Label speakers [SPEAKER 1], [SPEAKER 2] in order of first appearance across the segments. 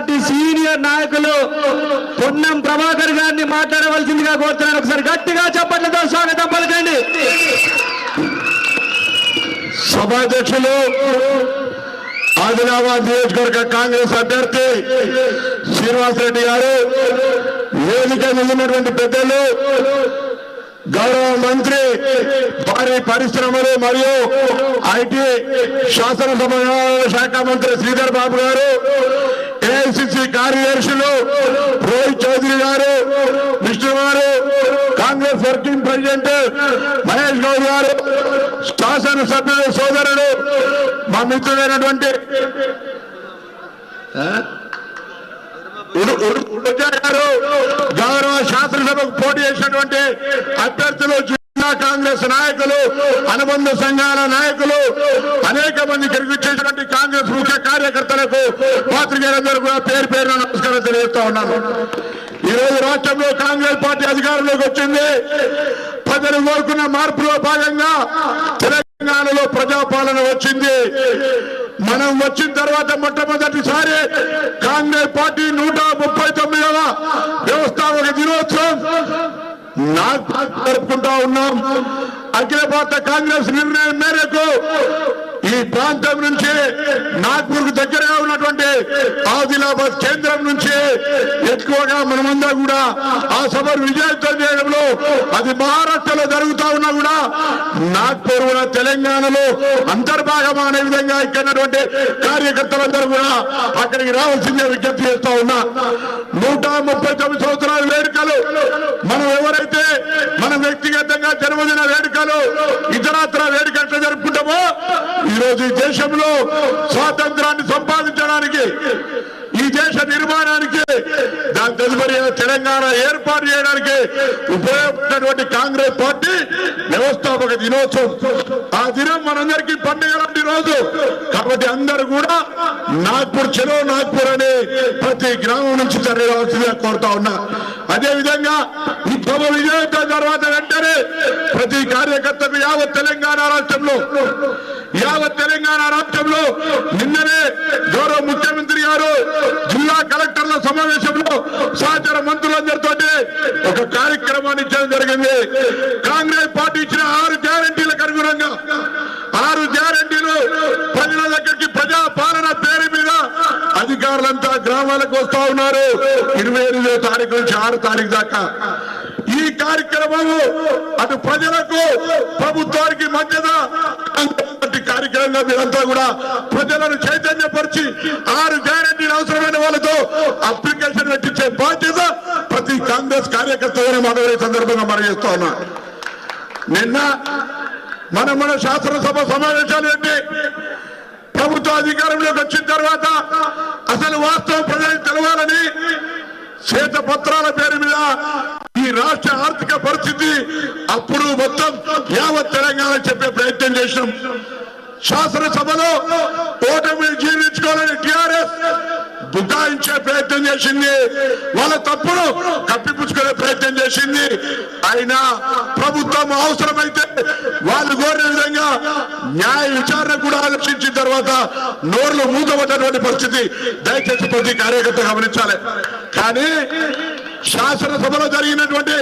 [SPEAKER 1] Party senior నాయకులు పొన్నం ప్రభాకర్ గారిని మాట్లాడవలసిందిగా కోరుతున్నాను. ఒకసారి గట్టిగా చప్పట్లతో స్వాగతం పలకండి.
[SPEAKER 2] సభాధ్యక్షులు ఆదిలాబాద్ నియోజకవర్గ కాంగ్రెస్ అభ్యర్థి శ్రీనివాసరెడ్డి గారు వేదిక వెళ్ళినటువంటి ఉన్నటువంటి పెద్దలు గౌరవ మంత్రి భారీ పరిశ్రమలు మరియు ఐటీ శాసనసభ శాఖ మంత్రి శ్రీధర్ బాబు గారు ఏఐసిసి కార్యదర్శులు Rohit Chowdary garu Vishnu garu Congress working president Mahesh Goud garu శాసనసభ్యులు సోదరుడు మా మిత్రుడైనటువంటి గారు గౌరవ శాసనసభకు పోటీ చేసినటువంటి అభ్యర్థులు జిల్లా కాంగ్రెస్ నాయకులు అనుబంధ సంఘాల నాయకులు అనేక మంది ఇక్కడికి కాంగ్రెస్ ముఖ్య కార్యకర్తలకు పాత్రికేయులందరూ కూడా పేరు పేరున నమస్కారం తెలియజేస్తా ఉన్నాను. ఈరోజు రాష్ట్రంలో కాంగ్రెస్ పార్టీ అధికారంలోకి వచ్చింది. ప్రజలు కోరుకున్న మార్పులో భాగంగా తెలంగాణలో ప్రజాపాలన వచ్చింది. మనం వచ్చిన తర్వాత మొట్టమొదటిసారి కాంగ్రెస్ పార్టీ నూట ముప్పై తొమ్మిదవ నాకు జరుపుకుంటా ఉన్నాం. అఖిల భారత కాంగ్రెస్ నిర్ణయం మేరకు ఈ ప్రాంతం నుంచి నాగ్పూర్కు దగ్గరగా ఉన్నటువంటి ఆదిలాబాద్ కేంద్రం నుంచి ఎక్కువగా మనమందరం కూడా ఆ సభను విజయవంతం చేయడంలో అది మహారాష్ట్రలో జరుగుతా ఉన్నా కూడా నాగ్పూర్ కూడా తెలంగాణలో అంతర్భాగం అనే విధంగా ఇక్కడటువంటి కార్యకర్తలందరూ కూడా అక్కడికి రావాల్సిందే విజ్ఞప్తి చేస్తా ఉన్నా. నూట ముప్పై తొమ్మిది సంవత్సరాల వేడుకలు మనం ఎవరైతే జన్మదిన వేడుకలు ఇతరాత్ర వేడుక ఎట్లా జరుపుకుంటామో ఈ రోజు ఈ దేశంలో స్వాతంత్రాన్ని సంపాదించడానికి ఈ దేశ నిర్మాణానికి దాని తదుపరి తెలంగాణ ఏర్పాటు చేయడానికి ఉపయోగపడినటువంటి కాంగ్రెస్ పార్టీ వ్యవస్థాపక దినోత్సవం. ఆ దినం మనందరికీ పండుగ లాంటి రోజు కాబట్టి అందరూ కూడా నాగ్పూర్ చెరో నాగ్పూర్ అనే ప్రతి గ్రామం నుంచి తరలివలసిందిగా కోరుతా ఉన్నా. అదే విధంగా ఈ సభ తర్వాత వెంటనే ప్రతి కార్యకర్తకు యావత్ తెలంగాణ రాష్ట్రంలో యావత్ తెలంగాణ రాష్ట్రంలో నిన్ననే గౌరవ ముఖ్యమంత్రి గారు జిల్లా కలెక్టర్ల సమావేశంలో సహచర మంత్రులందరితో ఒక కార్యక్రమాన్ని ఇచ్చడం జరిగింది. కాంగ్రెస్ పార్టీ ఇచ్చిన ఆరు గ్యారంటీలకు అనుగుణంగా ఆరు గ్యారంటీలు ప్రజల దగ్గరికి ప్రజా పాలన పేరు మీద అధికారులంతా గ్రామాలకు వస్తా ఉన్నారు. ఇరవై ఎనిమిదో తారీఖు నుంచి ఆరు తారీఖు దాకా. ఈ కార్యక్రమము అటు ప్రజలకు ప్రభుత్వానికి మధ్యన కార్యక్రమంగా మీరంతా కూడా ప్రజలను చైతన్యపరిచి ఆరు గ్యారంటీలు అవసరమైన వాళ్ళతో అప్లికేషన్ పెట్టించే బాధ్యత ప్రతి కాంగ్రెస్ కార్యకర్త మనం సందర్భంగా మనం చేస్తా ఉన్నా. నిన్న మనం మన శాసనసభ సమావేశాలు పెట్టి ప్రభుత్వ అధికారంలోకి వచ్చిన తర్వాత అసలు వాస్తవం ప్రజలకు తెలవాలని శ్వేత పత్రాల పేరు మీద ఈ రాష్ట్ర ఆర్థిక పరిస్థితి అప్పుడు మొత్తం యావత్ తెలంగాణ చెప్పే ప్రయత్నం చేసినాం. శాసనసభలో ఓటమి జీర్ణించుకోవాలని టిఆర్ఎస్ బుకాయించే ప్రయత్నం చేసింది. వాళ్ళ తప్పును కప్పిపుచ్చుకునే ప్రయత్నం చేసింది. అయినా ప్రభుత్వం అవసరమైతే వాళ్ళు కోరిన విధంగా న్యాయ విచారణ కూడా ఆలోచించిన తర్వాత నోర్లు మూతబడ్డటువంటి పరిస్థితి దయచేసి ప్రతి కార్యకర్త గమనించాలి. కానీ శాసనసభలో జరిగినటువంటి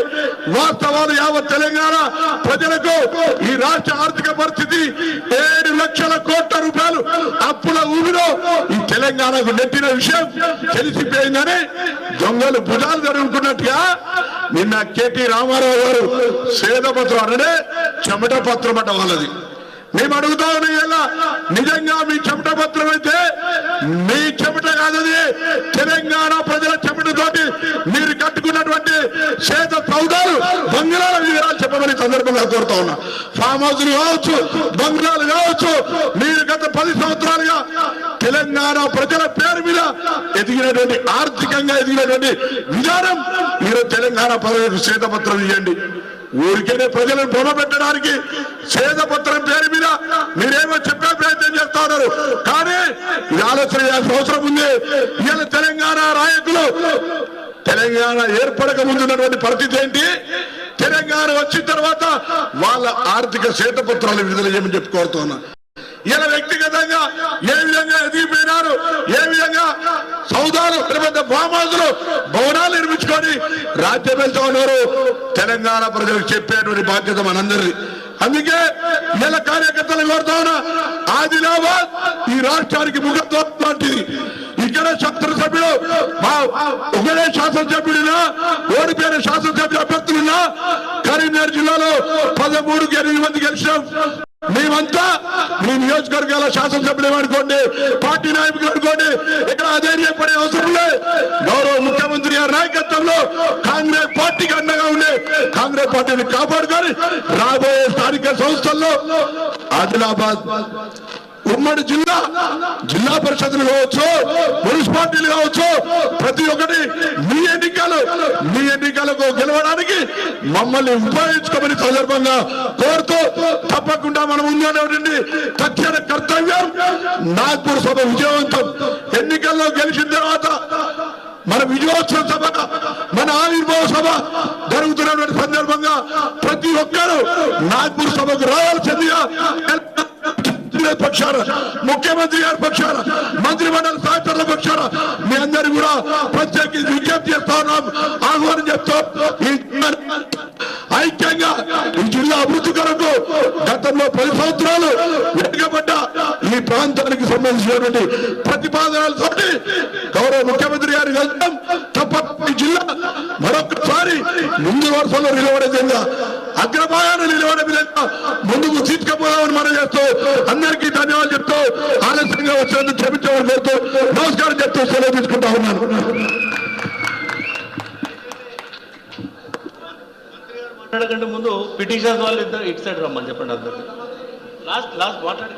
[SPEAKER 2] వాస్తవాలు యావత్ తెలంగాణ ప్రజలకు ఈ రాష్ట్ర ఆర్థిక పరిస్థితి తెలంగాణకు నెట్టిన విషయం తెలిసిపోయిందని దొంగలు భుజాలు జరుగుతున్నట్టుగా నిన్న కేటీ రామారావు గారు సేదపత్రం అనడే చెమట పత్రం అట వాళ్ళది. మేము అడుగుతా ఉన్నాం నిజంగా మీ చెమట పత్రం అయితే మీ చెమట కాదది. తెలంగాణ ప్రజల చెమటతోటి మీరు కట్టుకున్నటువంటి చేత సౌదాలు బంగ్లాల వివరాలు చెప్పమని సందర్భంగా కోరుతా ఉన్నా. ఫామ్ హౌస్లు కావచ్చు బంగ్లాలు కావచ్చు మీరు గత పది సంవత్సరాలుగా తెలంగాణ ప్రజల పేరు మీద ఎదిగినటువంటి ఆర్థికంగా ఎదిగినటువంటి విధానం మీరు తెలంగాణ ప్రజలకు శ్వేతపత్రం ఇవ్వండి. ఊరికేనే ప్రజలను పొనబెట్టడానికి శ్వేతపత్రం పేరు మీద మీరేమో చెప్పే ప్రయత్నం చేస్తా ఉన్నారు. కానీ ఇది ఆలోచన చేయాల్సిన అవసరం ఉంది. ఇవాళ తెలంగాణ నాయకులు తెలంగాణ ఏర్పడక ముందున్నటువంటి పరిస్థితి ఏంటి? తెలంగాణ వచ్చిన తర్వాత వాళ్ళ ఆర్థిక శ్వేతపత్రాలు విడుదల చేయమని చెప్పి కోరుతున్నా ఇలా వ్యక్తిగతంగా ఏ విధంగా ఎదిగిపోయినారు ఏ విధంగా సౌదాలు పెద్ద బామాజులు భవనాలు నిర్మించుకొని రాజ్యం వెళ్తా ఉన్నారు. తెలంగాణ ప్రజలకు చెప్పేటువంటి బాధ్యత మనందరిది. అందుకే ఇలా కార్యకర్తలు కోరుతా ఉన్నా ఆదిలాబాద్ ఈ రాష్ట్రానికి ముఖత్వం లాంటిది. ఇక్కడ శాసనసభ్యుడు మా ఒకడే శాసనసభ్యుడినా ఓడిపోయిన శాసనసభ్యుడు అభ్యర్థులున్నా కరీంనగర్ జిల్లాలో పదమూడుకి ఎనిమిది మంది గెలిచాం. మేమంతా మీ నియోజకవర్గాల శాసనసభ్యులు అనుకోండి పార్టీ నాయకులు అనుకోండి ఇక్కడ అధైర్యం పడే అవసరం లేదు. గౌరవ ముఖ్యమంత్రి గారి నాయకత్వంలో కాంగ్రెస్ పార్టీకి అండగా ఉండే కాంగ్రెస్ పార్టీని కాపాడుకొని రాబోయే స్థానిక సంస్థల్లో ఆదిలాబాద్ ఉమ్మడి జిల్లా జిల్లా పరిషత్లు కావచ్చు మున్సిపాలిటీలు కావచ్చు ప్రతి ఒక్కటి మీ ఎన్నికలు మీ ఎన్నికలకు గెలవడానికి మమ్మల్ని ఉపయోగించుకోమని సందర్భంగా కోరుతూ తప్పకుండా మనం ఉందనేటువంటి తక్షణ కర్తవ్యం నాగ్పూర్ సభ విజయవంతం. ఎన్నికల్లో గెలిచిన తర్వాత మన విజయోత్సవ సభ మన ఆవిర్భావ సభ జరుగుతున్నటువంటి సందర్భంగా ప్రతి ఒక్కరూ నాగ్పూర్ సభకు రావాల్సిందిగా పక్షాన ముఖ్యమంత్రి గారి పక్షాన మంత్రి మండలి సహచరుల పక్షాన మీ అందరు కూడా ప్రత్యేకించి విజ్ఞప్తి చేస్తా ఉన్నాం ఆహ్వానం చెప్తాం ఐక్యంగా ఈ జిల్లా అభివృద్ధి కొరకు గతంలో పది సంవత్సరాలు వెనుకబడ్డ ఈ ప్రాంతానికి సంబంధించినటువంటి ప్రతిపాదనలతో గౌరవ ముఖ్యమంత్రి గారి వెళ్తాం తప్ప ఈ జిల్లా మరొకసారి ముందు వరుసలో నిలబడే విధంగా అగ్రభాగాన్ని నిలబడే విధంగా ముందుకు తీసుకుపోదామని మనం చేస్తూ అందరికీ ధన్యవాదాలు చెప్తూ ఆలస్యంగా వచ్చినందుకు క్షమించమని కోరుతూ నమస్కారం చెప్తూ సెలవు తీసుకుంటా ఉన్నాను.
[SPEAKER 3] మాట్లాడకంటే ముందు పిటిషన్స్ వాళ్ళు ఇద్దరు ఇటు సైడ్ రమ్మని చెప్పండి అందరికి. లాస్ట్ లాస్ట్ మాట్లాడి